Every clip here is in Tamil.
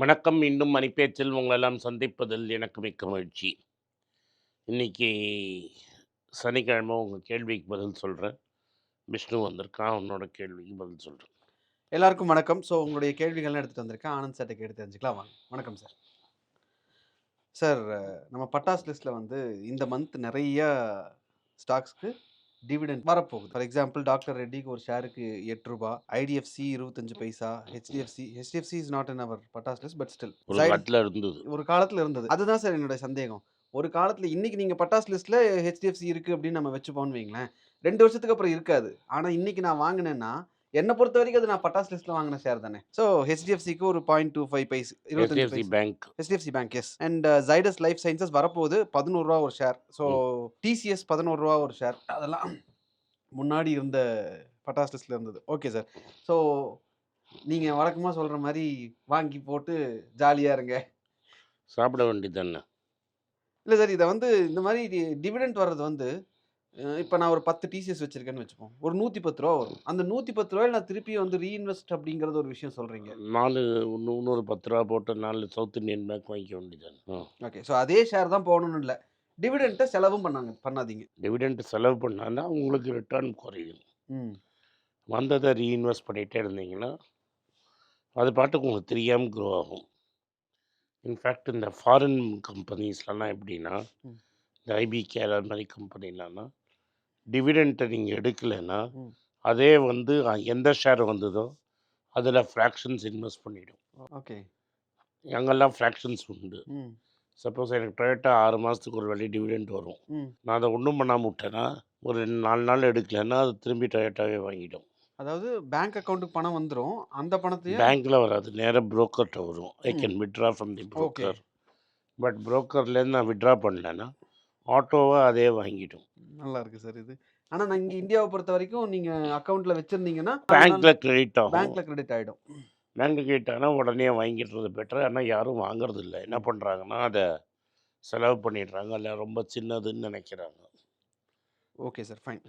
வணக்கம். மீண்டும் மணிப்பேச்சில் உங்களெல்லாம் சந்திப்பதில் எனக்கு மிக்க மகிழ்ச்சி. இன்றைக்கி சனிக்கிழமை உங்கள் கேள்விக்கு பதில் சொல்கிறேன் விஷ்ணு வந்திருக்கான் உன்னோட கேள்விக்கு பதில் சொல்கிறேன் எல்லாருக்கும் வணக்கம். ஸோ உங்களுடைய கேள்விகள்லாம் எடுத்துகிட்டு வந்திருக்கேன். ஆனந்த் சார்ட்ட கேட்டு தெரிஞ்சுக்கலாம். வாங்க. வணக்கம் சார். சார் நம்ம பட்டாஸ் லிஸ்ட்டில் வந்து இந்த மந்த் நிறைய ஸ்டாக்ஸ்க்கு டிவிடெண்ட் வரப்போகுது. ஃபார் எக்ஸாம்பிள் டாக்டர் ரெட்டிக்கு ஒரு ஷேருக்கு எட்டு ரூபா ஐடிஎஃப்சி இருபத்தஞ்சு paisa HDFC HDFC is not in our Pattas list but still இருந்தது. ஒரு காலத்தில் இருந்தது. அதுதான் சார் என்னோட சந்தேகம். ஒரு காலத்தில் இன்னைக்கு நீங்கள் பட்டாஸ் லிஸ்ட்டில் ஹெச்டிஎஃப்சி இருக்குது அப்படின்னு நம்ம வச்சுப்போம்னு வைங்களேன் ரெண்டு வருஷத்துக்கு அப்புறம் இருக்காது. ஆனால் இன்னைக்கு நான் வாங்கினேன்னா என்னை பொறுத்த வரைக்கும் அது நான் பட்டாஸ் லிஸ்ட்டில் வாங்கின ஷேர் தானே. ஸோ ஹெச்டிஎஃப்சிக்கு ஒரு பாயிண்ட் டூ ஃபைவ் பைஸ் இருபத்தஞ்சு bank HDFC bank S and Zydus life sciences வரப்போகுது பதினோருவா ஒரு ஷேர் ஸோ டிசிஎஸ் பதினோருவா ஒரு ஷேர் அதெல்லாம் முன்னாடி இருந்த பட்டாஸ் லிஸ்ட்டில் இருந்தது. ஓகே சார் ஸோ நீங்கள் வழக்கமாக சொல்கிற மாதிரி வாங்கி போட்டு ஜாலியாக இருங்க. சாப்பிட வேண்டியது தானே? இல்லை சார் இதை வந்து இந்த மாதிரி டிவிடெண்ட் வர்றது வந்து இப்போ நான் ஒரு பத்து டிசிஎஸ் வச்சிருக்கேன்னு வச்சுப்போம். ஒரு நூற்றி பத்து ரூபா வரும். அந்த நூற்றி பத்து ரூபாயில் நான் திருப்பி வந்து ரீஇன்வெஸ்ட் அப்படிங்கிறது ஒரு விஷயம் சொல்கிறீங்க நாலு இன்னும் இன்னொரு பத்து ரூபா போட்டு நாலு சவுத் இந்தியன் பேங்க் வாங்கிக்க வேண்டியது ஓகே ஸோ அதே ஷேர் தான் போகணும்னு இல்லை. டிவிடெண்ட்டை செலவும் பண்ணாங்க பண்ணாதீங்க. டிவிடெண்ட் செலவு பண்ணான்னா உங்களுக்கு ரிட்டர்ன் குறையும். ம். வந்ததை ரீஇன்வெஸ்ட் பண்ணிகிட்டே இருந்தீங்கன்னா அது பாட்டுக்கு உங்களுக்கு தெரியாமல் க்ரோ ஆகும். இன்ஃபேக்ட் இந்த ஃபாரின் கம்பெனிஸ்லலாம் எப்படின்னா. இந்த ஐபிகே அது மாதிரி கம்பெனிலலாம் டிவிடெண்ட்டை நீங்கள் எடுக்கலைன்னா. அதே வந்து எந்த ஷேர் வந்ததோ அதில் ஃப்ராக்ஷன்ஸ் இன்வெஸ்ட் பண்ணிடும். ஓகே. எங்கெல்லாம் ஃப்ராக்ஷன்ஸ் உண்டு. சப்போஸ் எனக்கு டொயோட்டா ஆறு மாதத்துக்கு ஒரு வேலை டிவிடெண்ட் வரும். நான் அதை ஒன்றும் பண்ணாமல் விட்டேன்னா ஒரு ரெண்டு நாலு நாள் எடுக்கலைன்னா அது திரும்பி டொயோட்டாவே வாங்கிடும். அதாவது பேங்க் அக்கௌண்ட்டுக்கு பணம் வந்துடும் அந்த பணத்தையும் பேங்க்கில் வராது. நேராக புரோக்கர்கிட்ட வரும். I. Can withdraw from the broker. But புரோக்கர்லேருந்து நான் விட்ரா பண்ணலன்னா ஆட்டோவாக அதே வாங்கிடும். நல்லா இருக்கு சார் இது. ஆனால் நான் இங்கே இந்தியாவை பொறுத்த வரைக்கும் நீங்கள் அக்கௌண்ட்டில் வச்சுருந்தீங்கன்னா பேங்க்கில் கிரெடிட் ஆகும். பேங்க்கில் கிரெடிட் ஆகிடும் பேங்க்கில் கிரெடிட் ஆனால் உடனே வாங்கிடுறது பெட்டர் ஆனால் யாரும் வாங்குறது இல்லை என்ன பண்ணுறாங்கன்னா அதை செலவு பண்ணிடுறாங்க. இல்லை ரொம்ப சின்னதுன்னு நினைக்கிறாங்க. Okay sir fine.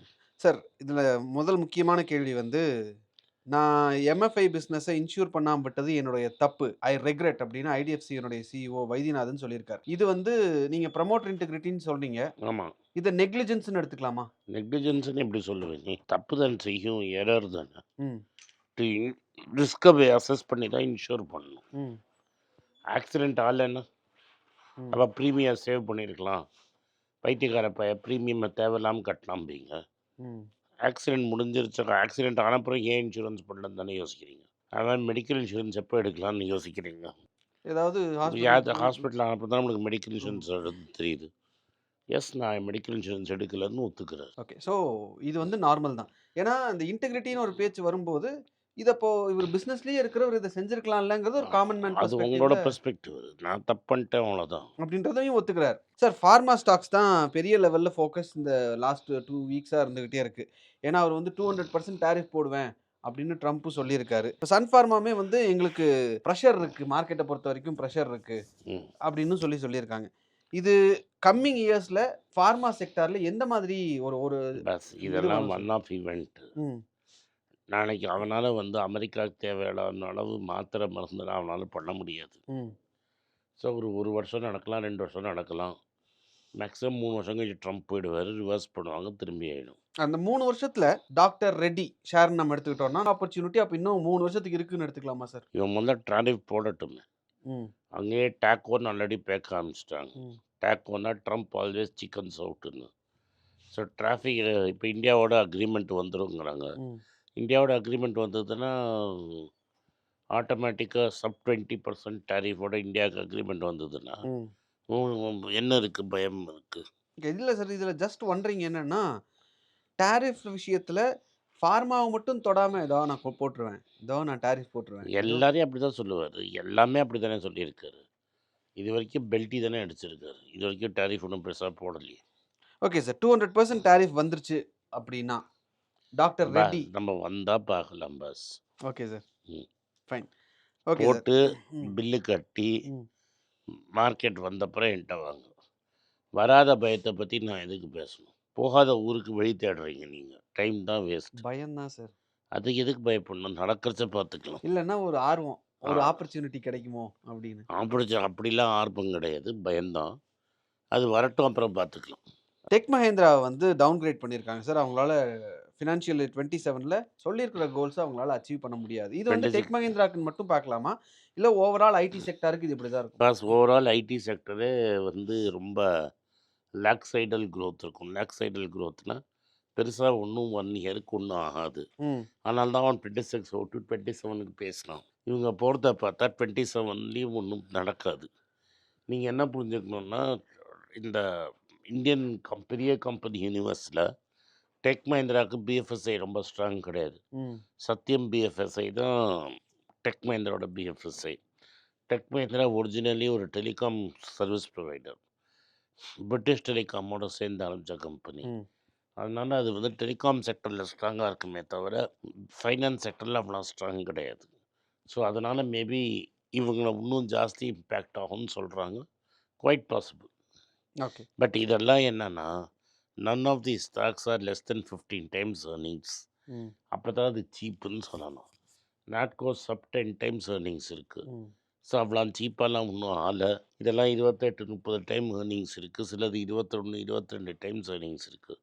சார் இதில் முதல் முக்கியமான கேள்வி வந்து நான் எம்எஃப்ஐ பிஸ்னஸை இன்சூர் பண்ணாமல் விட்டது என்னுடைய தப்பு. ஐ ரெக்ரெட் அப்படின்னு ஐடிஎஃப்சியினுடைய சிஇஓ வைத்தியநாதன் சொல்லியிருக்காரு. இது வந்து நீங்கள் ப்ரமோட்டர் இன்டெகிரிட்டின்னு சொல்றீங்க. ஆமாம் இதை நெக்லிஜென்ஸ்னு எடுத்துக்கலாமா? நெக்லிஜென்ஸ்னு எப்படி சொல்லுவேன்? நீ தப்பு தான் செய்யும் எரர் தானே. ம். ரிஸ்க்கை அசஸ் பண்ணி தான் இன்ஷூர் பண்ணணும். ம். ஆக்சிடென்ட் ஆகலைன்னா அப்போ ப்ரீமியம் சேவ் பண்ணியிருக்கலாம் பைத்தியக்கார பைய ப்ரீமியமை தேவையில்லாமல் கட்டலாம்பீங்க ம். ஆக்சிடென்ட் முடிஞ்சிருச்சு ஆக்சிடென்ட் ஆனப்புறம் ஏன் இன்சூரன்ஸ் பண்ணலன்னு தானே யோசிக்கிறீங்க? அதான் மெடிக்கல் இன்சூரன்ஸ் எப்போ எடுக்கலாம்னு யோசிக்கிறீங்க? ஏதாவது ஹாஸ்பிட்டல் ஆனப்போ தான் நம்மளுக்கு மெடிக்கல் இன்சூரன்ஸ் தெரியுது. எஸ் நான் மெடிக்கல் இன்சூரன்ஸ் எடுக்கலன்னு ஒத்துக்கிறேன் ஓகே ஸோ இது வந்து நார்மல் தான். ஏன்னா இந்த இன்டெகிரிட்டின்னு ஒரு பேச்சு வரும்போது இதை இப்போ இவர் பிஸ்னஸ்லேயே இருக்கிறவர் இதை செஞ்சிருக்கலாம்லங்கிறது ஒரு காமன் மேன் அது உங்களோட பெர்ஸ்பெக்டிவ் நான் தப்பு பண்ணிட்டேன் அவ்வளோதான் அப்படின்றதையும் ஒத்துக்கிறார். சார் ஃபார்மா ஸ்டாக்ஸ் தான் பெரிய லெவலில் ஃபோக்கஸ் இந்த லாஸ்ட் டூ வீக்ஸாக இருந்துகிட்டே இருக்கு. ஏன்னா அவர் வந்து டூ ஹண்ட்ரட் பர்சன்ட் டேரிஃப் போடுவேன் அப்படின்னு ட்ரம்ப் சொல்லியிருக்காரு. இப்போ சன் ஃபார்மாமே வந்து எங்களுக்கு ப்ரெஷர் இருக்கு. மார்க்கெட்டை பொறுத்த வரைக்கும் ப்ரெஷர் இருக்கு ம். அப்படின்னு சொல்லி சொல்லியிருக்காங்க. இது கம்மிங் இயர்ஸில் ஃபார்மா செக்டாரில் எந்த மாதிரி ஒரு ஒரு பஸ் இது இதெல்லாம் ஒன் ஆஃப் ஈவெண்ட்டு ம். நாளைக்கு அவனால் வந்து அமெரிக்காவுக்கு தேவையான அளவு மாத்திரை மருந்துலாம் அவனால் பண்ண முடியாது. ஸோ ஒரு ஒரு வருஷம் நடக்கலாம் ரெண்டு வருஷம் நடக்கலாம். மேக்ஸிமம் மூணு வருஷம் கழிச்சு ட்ரம்ப் போயிடுவார் ரிவர்ஸ் பண்ணுவாங்க திரும்பி ஆகிடும் அந்த மூணு வருஷத்துல டாக்டர் ரெட்டி ஷேர் நம்ம எடுத்துக்கிட்டோம்னா ஆப்பர்ச்சுனிட்டி அப்போ இன்னும் மூணு வருஷத்துக்கு இருக்குன்னு எடுத்துக்கலாமா சார் இவன் முதல்ல ட்ராடிஃப் போடட்டுமே. அங்கேயே டேக் ஒன் ஆல்ரெடி பேக்க ஆரம்பிச்சிட்டாங்க. ம். டேக் ஒன்னா ட்ரம்ப் ஆல்வேஸ் சிக்கன்ஸ் அவுட்டுன்னு ஸோ டிராஃபிக் இப்போ இந்தியாவோட அக்ரிமெண்ட் வந்துருங்கிறாங்க. இந்தியாவோட அக்ரிமெண்ட் வந்ததுன்னா ஆட்டோமேட்டிக்காக சப் டுவெண்ட்டி பர்சன்ட் டேரிஃபோட இந்தியாவுக்கு அக்ரிமெண்ட் வந்ததுன்னா என்ன இருக்குது பயம் இருக்குது இல்லை சார் இதில் ஜஸ்ட் ஒன்றீங்க என்னன்னா டேரிஃப் விஷயத்தில் ஃபார்மாவை மட்டும் தொடாமல் ஏதோ நான் போட்டுருவேன். ஏதோ நான் டேரிஃப் போட்டுருவேன். எல்லாரையும் அப்படி தான் சொல்லுவார். எல்லாமே அப்படி தானே சொல்லியிருக்காரு. இது வரைக்கும் பெல்ட்டி தானே அடிச்சிருக்காரு. இது வரைக்கும் டேரிஃப் ஒன்றும் பெருசாக போடலையே. Okay sir. Two hundred percent tariff வந்துருச்சு அப்படின்னா டாக்டர் ரெட்டி நம்ம வந்தால் பார்க்கலாம் பஸ். Okay sir. ம். ஃபைன். ஓகே போட்டு பில்லு கட்டி மார்க்கெட் வந்தப்புறம் என்கிட்ட வாங்க. வராத பயத்தை பற்றி நான் எதுக்கு பேசணும்? போகாத ஊருக்கு வழி தேடுறீங்க நீங்கள் டைம் தான் வேஸ்ட் பயம்தான் சார் அதுக்கு எதுக்கு பயப்படணும் நடக்கிறச்ச பார்த்துக்கலாம் இல்லைன்னா ஒரு ஆர்வம் ஒரு. ஆப்பர்ச்சுனிட்டி கிடைக்குமோ அப்படின்னு. ஆப்பர்ச்சு அப்படிலாம் ஆர்வம் கிடையாது. பயம்தான். அது வரட்டும் அப்புறம் பார்த்துக்கலாம். டெக் மஹேந்திராவ வந்து டவுன்கிரேட் பண்ணியிருக்காங்க சார். அவங்களால ஃபினான்ஷியல் 27ல சொல்லியிருக்கிற கோல்ஸ அவங்களால அச்சீவ் பண்ண முடியாது. இது வந்து 26 டெக் மஹேந்திராக்குன்னு மட்டும் பார்க்கலாமா? இல்ல ஓவரால் ஐடி செக்டாருக்கு இது இப்படி தான் இருக்குமா? பிகாஸ் ஓவரால் ஐடி செக்டரே வந்து ரொம்ப லாக்சைடல் குரோத் இருக்கும். லாக்சைடல் குரோத்னா பெருசா ஒண்ணும் 1 இயருக்கு ஒண்ணும் ஆகாது. அதனால தான் அவன் 26 விட்டு 27க்கு பேசினான். இவங்க போறத பார்த்தா 27லயும் ஒண்ணும் நடக்காது. நீங்க என்ன புரிஞ்சுக்கணும்னா, இந்த இந்தியன் கம் பெரிய கம்பெனி யூனிவர்ஸ்ல டெக் மஹிந்திராவுக்கு பிஎஃப்எஸ்ஐ ரொம்ப ஸ்ட்ராங் கிடையாது. சத்யம் பிஎஃப்எஸ்ஐ தான் டெக் மஹிந்திராவோட பிஎஃப்எஸ்ஐ. டெக் மஹிந்திரா ஒரிஜினலி ஒரு டெலிகாம் சர்வீஸ் ப்ரொவைடர். பிரிட்டிஷ் டெலிகாமோட சேர்ந்து ஆரம்பிச்ச கம்பெனி. அதனால அது வந்து டெலிகாம் செக்டர்ல ஸ்ட்ராங்கா இருக்குமே தவிர, ஃபைனான்ஸ் செக்டர்ல அவ்வளோ ஸ்ட்ராங் கிடையாது. ஸோ அதனால மேபி இவங்கள இன்னும் ஜாஸ்தி இம்பேக்ட் ஆகும்னு சொல்றாங்க. Quite possible. ஓகே. பட் இதெல்லாம் என்னன்னா, none of the stocks are less than 15 times earnings. ம். அப்பதான் அது சீப்புன்னு சொல்லணும். நாட்கோ சப் 10 டைம்ஸ் எர்னிங்ஸ் இருக்கு. ம். ஸோ அவ்வளோ சீப்பாலாம் ஒண்ணும் ஆகல. இதெல்லாம் 28, 30 டைம் எர்னிங்ஸ் இருக்கு. சிலது 21, 22 டைம்ஸ் எர்னிங்ஸ் இருக்கு.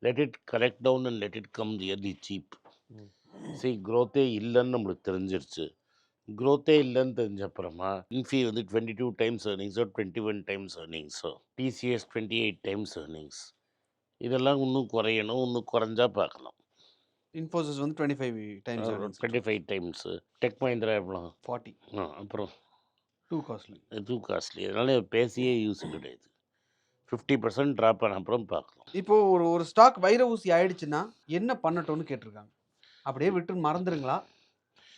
Let it correct down and let it come really cheap. ம். சீ குரோத்தே இல்லன்னு நம்மளுக்கு தெரிஞ்சிருச்சு. குரோத்தே இல்லன்னு தெரிஞ்ச அப்புறமா, இன்ஃபி வந்து 22 டைம்ஸ் எர்னிங்ஸோ, 21 டைம்ஸ் எர்னிங்ஸோ, டிசிஎஸ் 28 டைம்ஸ் எர்னிங்ஸ். இதெல்லாம் இன்னும் குறையணும். இன்னும் குறைஞ்சா பார்க்கலாம். இன்ஃபோசிஸ் வந்து 25 times uh earnings 25 times. Tech Mahindra எவ்வளோ? 40. ஆ அப்புறம் டூ காஸ்ட்லி. Too costly. அதனால பேசியே யூஸ் கிடையாது. 50% ட்ராப் ஆன அப்புறம் பார்க்கலாம். இப்போ ஒரு ஒரு ஸ்டாக் வைர ஊசி ஆயிடுச்சுன்னா, என்ன பண்ணட்டும்னு கேட்டிருக்காங்க. அப்படியே விட்டு மறந்துருங்களா?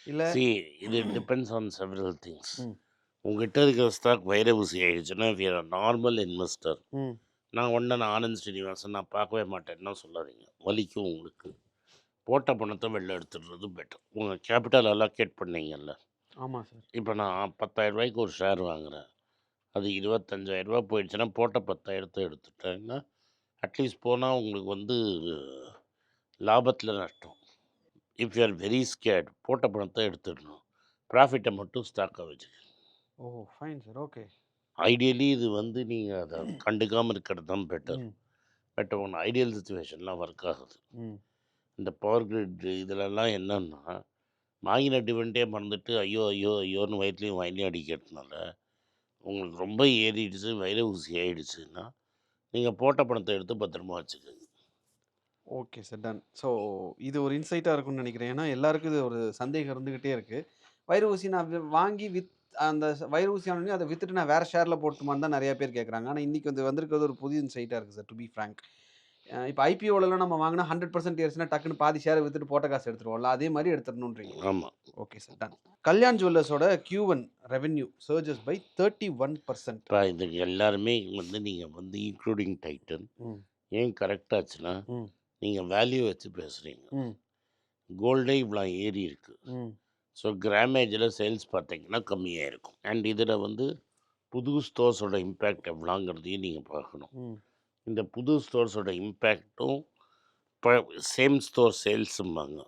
இல்ல சி இது டிபெண்ட்ஸ் ஆன் செவரல் திங்ஸ். உங்ககிட்ட இருக்கிற ஸ்டாக் வைர ஊசி ஆயிடுச்சுன்னா, ஆர் நார்மல் இன்வெஸ்டர். நான் நான் ஆனந்த் ஸ்ரீனிவாசன் நான் பார்க்கவே மாட்டேன்னுலாம் சொல்லாதீங்க. வலிக்கும் உங்களுக்கு. போட்ட பணத்த வெளில எடுத்துடுறது பெட்டர். உங்க கேபிட்டல் அலோகேட் பண்ணீங்கல்ல. ஆமா சார். இப்ப நான் ரூ. 10,000க்கு ஒரு ஷேர் வாங்குறேன். அது. 25,000 போயிடுச்சுன்னா, போட்ட 10,000 எடுத்துட்டேன்னா, அட்லீஸ்ட் போனா உங்களுக்கு வந்து லாபத்தில நஷ்டம். If you are very scared போட்ட பணத்த எடுத்துடணும். ப்ராஃபிட்ட மட்டும் ஸ்டாக்கா வச்சுக்கங்க. ஓ! Fine sir. ஓகே. ஐடியலி இது வந்து நீங்க அத கண்டுக்காம இருக்கிறது தான் பெட்டர். பட் உன் ஐடியல் சிச்சுவேஷன்லாம் ஒர்க் ஆகுது. இந்த பவர் கிரிட் இதுலலாம் என்னன்னா, வாங்கின டிவிடெண்டே மறந்துட்டு ஐயோ! ஐயோ! ஐயோன்னு வயித்துலயும் வாயிலயும் அடிக்கிறதுனால, உங்களுக்கு ரொம்ப ஏறிடுச்சு, வைர ஊசி ஆகிடுச்சுன்னா நீங்கள் போட்ட பணத்தை எடுத்து பத்திரமா வச்சுக்கோங்க ஓகே சார். டன். ஸோ இது ஒரு இன்சைட்டாக இருக்கும்னு நினைக்கிறேன். ஏன்னா எல்லாருக்கும் இது ஒரு சந்தேகம் இருந்துகிட்டே இருக்குது வைர ஊசி நான் வாங்கி வித் அந்த வைர ஊசி ஆனோனே வித்துட்டு நான் வேறு ஷேரில் போட்டுமான்னு தான் நிறையா பேர் கேட்குறாங்க ஆனால் இன்றைக்கி வந்து வந்திருக்கிறது ஒரு புதிய இன்சைட்டாக இருக்குது சார். டு பி ஃப்ரேங்க் இப்ப ஐபிஓலலாம் நம்ம வாங்குனா 100% ஏறுச்சுன்னா டக்குன்னு பாதி ஷேர வித்துட்டு போட்ட காசு எடுத்துருவோம்ல. அதே மாரி எடுத்துறணுன்றீங்க. ஆமா. Okay sir. டன். கல்யாண் ஜுவல்லர்ஸோட Q1 ரெவென்யூ சர்ஜஸ் பை 31%. இப்ப இதுக்கு எல்லாருமே வந்து நீங்க வந்து இன்க்ளூடிங் டைட்டன். ஏன் கரெக்ட் ஆச்சுன்னா, ம். நீங்க வேல்யூ வச்சு பேசுறீங்க. ம். கோல்டே இவ்வளோ ஏறி இருக்கு. ம். ஸோ கிராமேஜில சேல்ஸ் பார்த்தீங்கன்னா கம்மியா இருக்கும். அண்ட் இதுல வந்து புது ஸ்டோர்ஸோட இம்பேக்ட் எவ்வளோங்கிறதையும் நீங்க பார்க்கணும். இந்த புது ஸ்டோர்ஸோட இம்பேக்ட்டும் இப்ப சேம் ஸ்டோர் சேல்ஸும்பாங்க.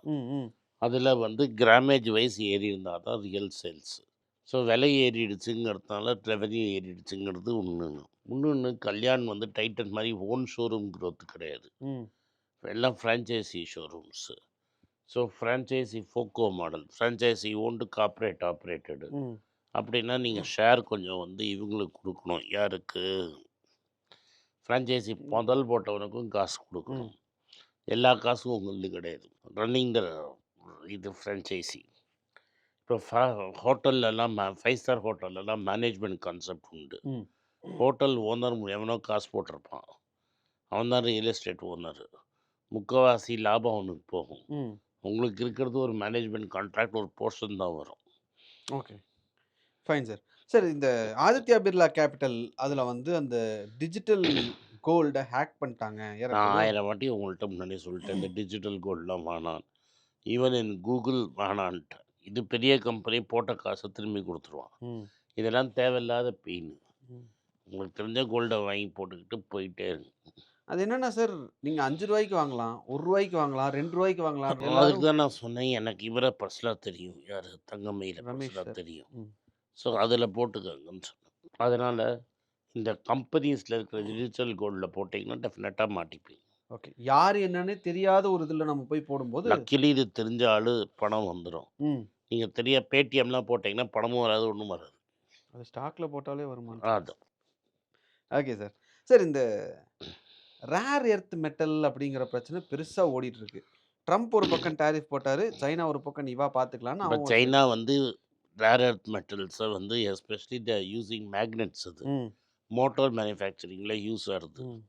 அதுல வந்து கிராமேஜ் வைஸ் ஏறி இருந்தா தான் ரியல் சேல்ஸ். ஸோ விலை ஏறிடுச்சுங்கிறதுனால ரெவென்யூ ஏறிடுச்சுங்கிறது ஒண்ணு. இன்னொன்னு கல்யாண் வந்து டைட்டன் மாரி ஓன் ஷோரூம் குரோத் கிடையாது. எல்லாம் franchisee showrooms. So franchisee FOCO model. Franchisee owned corporate operated. ம். அப்படின்னா நீங்க ஷேர் கொஞ்சம் வந்து இவங்களுக்கு குடுக்கணும். யாருக்கு? ஃப்ரான்ச்சைசி முதல் போட்டவனுக்கும் காசு. குடுக்கணும். எல்லா காசும் உங்களுது கிடையாது. ரன்னிங் த இது ஃப்ரான்ச்சைசி. இப்போ ஹோட்டல்லலாம் 5 ஸ்டார் ஹோட்டல்லலாம் மேனேஜ்மென்ட் கான்செப்ட் உண்டு. ஹோட்டல் ஓனர் எவனோ காசு போட்டிருப்பான். அவன் தான் ரியல் எஸ்டேட் ஓனரு. முக்காவாசி லாபம் அவனுக்கு போகும். உங்களுக்கு இருக்கிறது ஒரு மேனேஜ்மென்ட் கான்ட்ராக்ட் ஒரு போர்ஷன் தான் வரும். ஓகே. Fine sir. சார் இந்த ஆதித்யா பிர்லா கேபிட்டல் அதுல வந்து அந்த டிஜிட்டல் கோல்ட ஹேக் பண்ணிட்டாங்க. நான் 1000 வாட்டி உங்கள்ட்ட முன்னாடியே சொல்லிட்டேன். இந்த டிஜிட்டல் கோல்ட்லாம் வேணாம். ஈவன் இன் கூகுள் வேணான்ட்டேன். இது பெரிய கம்பெனி போட்ட காச திரும்பி குடுத்துருவான். இதெல்லாம் தேவையில்லாத பெயின். உங்களுக்கு தெரிஞ்ச கோல்ட வாங்கி போட்டுக்கிட்டு போயிட்டே இருங்க. அது என்னன்னா சார், நீங்க ரூ. 5க்கு வாங்கலாம், ரூ. 1க்கு வாங்கலாம், ரூ. 2க்கு வாங்கலாம். அதுக்கு தான் நான் சொன்னேன். எனக்கு இவர பர்சனலா தெரியும். யாரு? தங்கமயில சார். தெரியும். ஸோ அதில போட்டுக்கங்கன்னு சொன்னேன். அதனால இந்த கம்பெனிஸ்ல இருக்கிற டிஜிட்டல் கோல்ட்ல போட்டீங்கன்னா டெஃபினட்டா மாட்டிப்பீங்க. ஓகே. யாரு என்னன்னே தெரியாத ஒரு இதுல நம்ம போய் போடும்போது லக்கிலி இது தெரிஞ்ச ஆளு பணம் வந்துரும். ம். நீங்க தெரியா Paytmலாம் போட்டீங்கன்னா பணமும் வராது, ஒண்ணும் வராது. அது ஸ்டாக்ல போட்டாலே வருமான்னு அதான். Okay sir. சார் இந்த ரேர் எர்த் மெட்டல் அப்படிங்கிற பிரச்சனை பெருசா ஓடிட்டு இருக்கு. ட்ரம்ப் ஒரு பக்கம் டாரிஃப் போட்டாரு. சைனா ஒரு பக்கம் நீ வா பார்த்துக்கலான்னு சைனா வந்து ரேர் எர்த் மெட்டல்ஸ வந்து எஸ்பெஷலி த யூசிங் மேக்னெட்ஸ் அது. மோட்டார் மேனுஃபேக்சரிங்ல யூஸ் ஆகுது.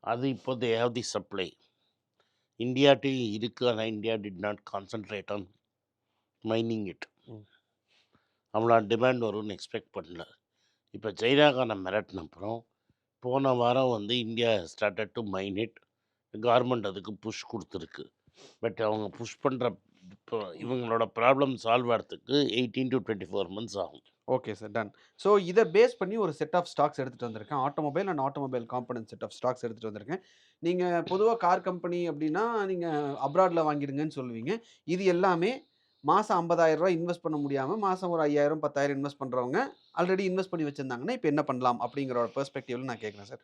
அது இப்போ தே ஹேவ் தி சப்ளை. இந்தியாட்டயும் இருக்கு. ஆனா India did not concentrate on mining it. அவ்வளோ டிமாண்ட் வரும்னு எக்ஸ்பெக்ட் பண்ணல. இப்ப சைனாக்கான மிரட்டின அப்புறம், போன வாரம் வந்து India started to mine it. Government அதுக்கு புஷ் குடுத்துருக்கு. பட் அவங்க புஷ் பண்ற இப்போ இவங்களோட ப்ராப்ளம் சால்வ் ஆகிறதுக்கு eighteen to twenty four months ஆகும். Okay sir. டன். ஸோ இதை பேஸ் பண்ணி ஒரு செட் ஆஃப் ஸ்டாக்ஸ் எடுத்துகிட்டு வந்திருக்கேன். Automobile and automobile component set of stocks எடுத்துகிட்டு வந்திருக்கேன். நீங்கள் பொதுவாக கார் கம்பெனி அப்படின்னா, நீங்கள் அப்ராடில் வாங்கிடுங்கன்னு சொல்லுவீங்க. இது எல்லாமே மாதம் ஐம்பதாயிரரூவா இன்வெஸ்ட் பண்ண முடியாமல் மாதம் ஒரு 5,000, 10,000 இன்வெஸ்ட் பண்ணுறவங்க ஆல்ரெடி இன்வெஸ்ட் பண்ணி வச்சுருந்தாங்கன்னா இப்போ என்ன பண்ணலாம்? அப்படிங்கிற ஒரு பெர்ஸ்பெக்டிவ்ல நான் கேட்குறேன் சார்.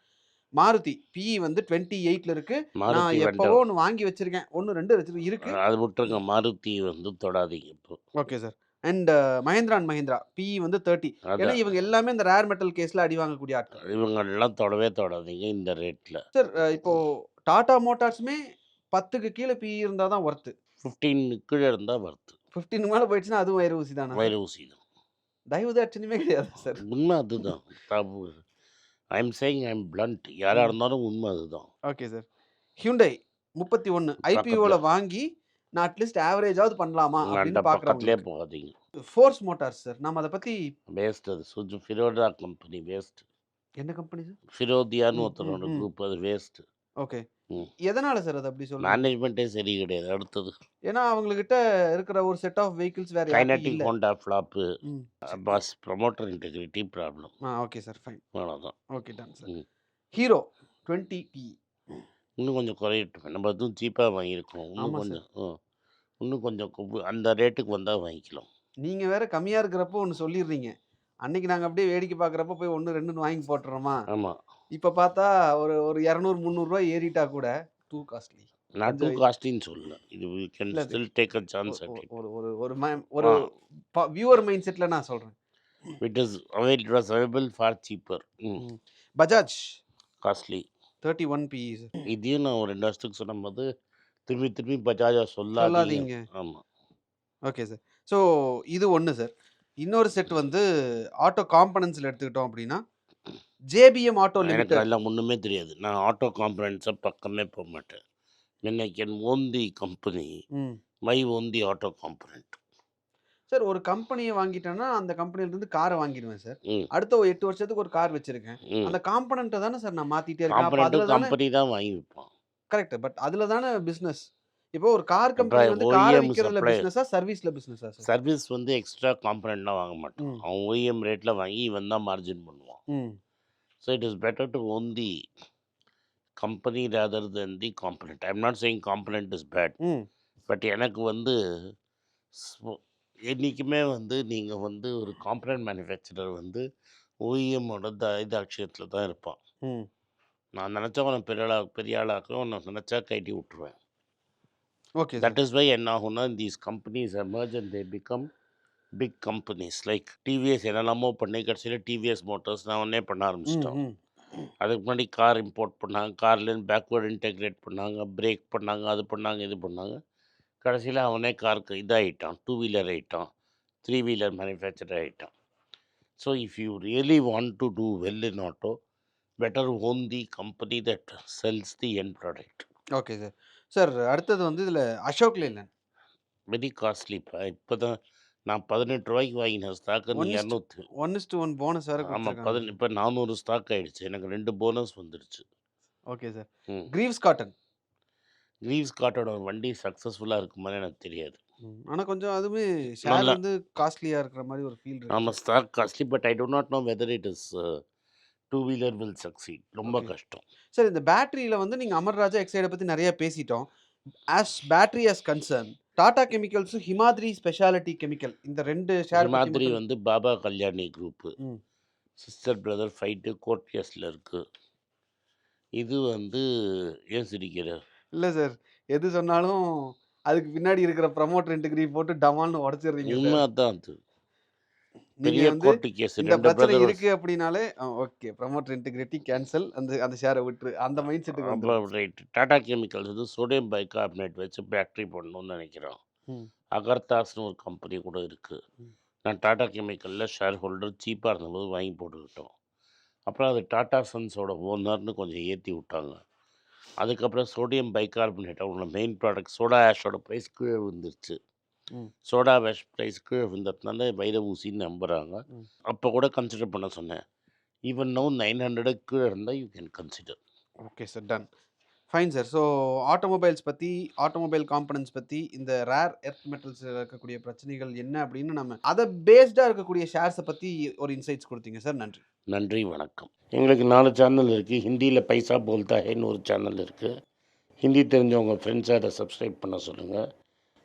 மாருதி பிஇ வந்து 28ல இருக்கு. நான் எப்பவோ. ஒண்ணு வாங்கி வச்சிருக்கேன். 1, 2 வச்சிரு இருக்கு. அது விட்டுருங்க. மாருதி வந்து தொடாதீங்க இப்போ. Okay sir. And Mahindra and Mahindra BE வந்து 30. ஏன்னா. இவங்க எல்லாமே இந்த ரேர் மெட்டல் கேஸ்ல அடி வாங்கக்கூடிய ஆட்கள். இவங்கலாம் தொடவே தொடாதீங்க இந்த ரேட்ல. சார் அ இப்போ டாடா மோட்டார்ஸுமே 10க்கு கீழ பிஇ இருந்தா தான் வொர்த். 15 கீழ இருந்தா வொர்த். 15 மேல போயிடுச்சுன்னா அதுவும் வயிறு ஊசி தானா? வயிறு ஊசி தான். தயவுதாட்சணியமே கிடையாதா சார்? உண்மை அதுதான். I saying I am blunt. யாரா ம். இருந்தாலும் உண்மை அதுதான். Okay sir. ஹியூண்டை 31 ஐபிஓல பக்கத்துல. வாங்கி நான் அட்லீஸ்ட் ஆவரேஜாவது பண்ணலாமா அப்படின்னு பார்க்குறவங்களுக்கு. போகாதீங்க. Force Motors sir. நாம அத பத்தி வேஸ்ட் அது. சுஜு ஃபிரோடா கம்பெனி வேஸ்ட். என்ன கம்பெனி சார்? ஃபிரோதியான்னு ம். குரூப் அது வேஸ்ட். ஓகே. எதனால சார் அது அப்படி சொல்றீங்க? மேனேஜ்மெண்ட்டே சரி கிடையாது. அடுத்தது. ஏன்னா அவங்ககிட்ட இருக்கிற ஒரு செட் ஆஃப் வெஹிக்கிள்ஸ் வேற இல்ல. Honda flop. Boss promoter integrity problem. Ah okay sir. Fine. அவ்வளோதான். Okay done sir. Hero 20 PE. இன்னும் கொஞ்சம் குறையட்டும். நம்ம அதுவும் சீப்பா வாங்கியிருக்கோம். இன்னும். கொஞ்சம். இன்னும் கொஞ்சம் அந்த ரேட்டுக்கு வந்தா வாங்கிக்கலாம். நீங்க வேற கம்மியா இருக்கிறப்போ ஒண்ணு சொல்லிடுறீங்க. அன்னைக்கு நாங்க அப்படியே வேடிக்கை பார்க்குறப்போ போய் 1, 2ன்னு வாங்கி போட்டுறோமா? ஆமா. இப்ப பார்த்தா ஒரு ஒரு 200, 300 ஏறிட்டா கூட டூ காஸ்ட்லி. நான் டூ காஸ்ட்லின்னு சொல்லல. இது can still take a chance. ஒரு ஒரு ஒரு ஒரு வியூவர் மைண்ட் செட்ல நான் சொல்றேன். It is avail it was available for cheaper. Bajaj costly. 31 PE sir. இதையும் நான் ஒரு 2 வருஷத்துக்கு சொன்னம்போது, திரும்பி திரும்பி பஜாஜா சொல்லாதீங்க. சொல்லாதீங்க. ஆமா. Okay sir. ஸோ இது ஒண்ணு சார். இன்னொரு செட் வந்து ஆட்டோ காம்போனன்ட்ஸ்ல எடுத்துக்கிட்டோம் அப்படின்னா, ஜேபிஎம் ஆட்டோ எனக்கு. அதெல்லாம் ஒண்ணுமே தெரியாது. நான் ஆட்டோ காம்போனன்ட்ஸ பக்கமே போமாட்டேன். When I can own the company, hmm. My own the auto component. Sir ஒரு கம்பெனிய வாங்கிட்டேன்னா, அந்த கம்பெனில இருந்து கார வாங்கிடுவேன் சார். அடுத்த ஒரு 8 வருஷத்துக்கு ஒரு கார் வச்சிருக்கேன். அந்த காம்போனன்ட்ட தானே சார் நான் மாத்திட்டே இருக்கேன். கம்பெனி தான் வாங்கி விப்பான். கரெக்ட். பட் அதுல தானே பிசினஸ். இப்போ ஒரு கார் கம்பெனி வந்து கார சப்ளை பிசினஸா? சர்வீஸ்ல பிசினஸா சார்? சர்வீஸ் வந்து எக்ஸ்ட்ரா காம்போனன்ட்லாம் வாங்க மாட்டான். ம். அவன் OEM ரேட்ல வாங்கி இவன் தான் மார்ஜின் பண்ணுவான். So it is better to own the company rather than the component. I am not saying component is bad. Hmm. But எனக்கு வந்து ஸ்மோ என்னைக்குமே வந்து நீங்க வந்து ஒரு காம்போனன்ட் மேனுஃபேக்சரர் வந்து OEMஓட த இதாட்சியத்துல தான் இருப்பான். நான் நெனச்சா உன்ன பெரிய ஆளா பெரிய ஆளாக்குவேன். உன்ன நெனச்சா கழட்டி விட்டுருவேன். Okay that. இஸ் வை என்ன ஆகும்னா, these companies emerge and they become big companies. Like TVS என்னெல்லாமோ பண்ணி கடைசியில டிவிஎஸ் மோட்டார்ஸ் நான் ஒன்னே பண்ண ம், ஆரம்பிச்சுட்டான். ம். அதுக்கு முன்னாடி கார் இம்போர்ட் பண்ணாங்க. கார்லேருந்து பேக்வேர்ட் இன்டெகிரேட் பண்ணாங்க. பிரேக் பண்ணாங்க. அது பண்ணாங்க, இது பண்ணாங்க. கடைசியில அவனே காருக்கு இதாயிட்டான். 2 வீலர் ஆயிட்டான். 3 வீலர் மேனுஃபேக்சரர் ஆயிட்டான். So if you really want to do well in auto, better own the company that sells the end product. Okay sir. Sir அடுத்தது வந்து இதுல அசோக் லேலண்ட். வெரி காஸ்ட்லிப்பா. இப்பதான் நான் ரூ. 18க்கு வாங்கின ஸ்டாக்க நீ 1:1 200 1:1 போனஸ் வேற ஆமா. குடுத்துருக்காங்க பதின சார். இப்ப 400 ஸ்டாக் ஆயிடுச்சு. எனக்கு 2 போனஸ் வந்துருச்சு. Okay sir. Greaves Cotton. Greaves காட்டோட வண்டி சக்சஸ்ஃபுல்லா இருக்குமான்னு எனக்கு தெரியாது. ம். ஆனா கொஞ்சம் அதுவுமே ஷேர் வந்து காஸ்ட்லியா இருக்கிற மாரி ஒரு ஃபீல் இருக்கு ஆமா. Sir. Stock costly but I do not know whether it is two wheeler will succeed ரொம்ப. கஷ்டம் சார் இந்த பேட்டரியில வந்து நீங்க அமர்ராஜா எக்ஸைட பத்தி நெறைய பேசிட்டோம். As battery as concern Tata கெமிக்கல்ஸும், Himadri speciality chemical இந்த 2 ஷேர் மட்டும் வந்து Baba Kalyani group. Sister brother fight court கேஸ்ல இருக்கு. இது வந்து ஏன் சிரிக்கிற? இல்ல சார். எது சொன்னாலும் அதுக்கு பின்னாடி இருக்கிற ப்ரமோட்டர் இன்டிகிரி போட்டு டமால்னு உடைச்சிடுறீங்க. உண்ம அதான் அது. நீங்க பெரிய கோர்ட்டு கேஸ் இந்த 2 பிரச்சனை இருக்கு அப்படின்னாலே uh okay. Promoter integrity cancel அந்த அந்த ஷேர விட்டுரு. அந்த மைண்ட் செட்டுக்கு. ரைட். டாடா கெமிக்கல்ஸ் வந்து சோடியம் பைகார்பனேட் வச்சு பேட்டரி பண்ணணும்னு நெனைக்கிறோம். ம். அகர்தாஸ்ன்னு ஒரு கம்பெனி கூட இருக்கு. ம். நான் டாடா கெமிக்கல்ல ஷேர் ஹோல்டர் சீப்பா இருந்தபோது வாங்கி போட்டுக்கிட்டோம். அப்புறம் அது டாடா சன்ஸோட ஓனர்ன்னு கொஞ்சம் ஏத்தி விட்டாங்க. அதுக்கப்புறம் சோடியம் பைகார்பனேட் அவங்களோட மெயின் ப்ராடக்ட் சோடா ஆஷோட பிரைஸ் கீழ விழுந்துருச்சு. சோடா ஆஷ் பிரைஸ் கீழ விழுந்ததுனால வைர ஊசின்னு நம்புறாங்க. ம். அப்ப கூட கன்சிடர் பண்ண சொன்னேன். ஈவன் நவ் 900 கீழ இருந்தா you can consider. Okay sir. Done. Fine sir. So automobiles பத்தி, ஆட்டோமொபைல் காம்போனன்ட்ஸ் பத்தி, இந்த ரேர் எர்த் மெட்டல்ஸ்ல இருக்கக்கூடிய பிரச்சனைகள் என்ன அப்படின்னு நம்ம அத பேஸ்டா இருக்கக்கூடிய ஷேர்ஸ பத்தி ஒரு இன்சைட்ஸ் குடுத்தீங்க சார். நன்றி. நன்றி, வணக்கம். எங்களுக்கு 4 சேனல் இருக்கு. ஹிந்தியில பைசா போல்தா ஹைன்னு ஒரு சேனல் இருக்கு. ஹிந்தி தெரிஞ்சவங்க ஃப்ரெண்ட்ஸ அத சப்ஸ்கிரைப் பண்ண சொல்லுங்க.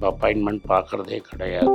அப்பாயின்மெண்ட் பார்க்குறதே கிடையாது.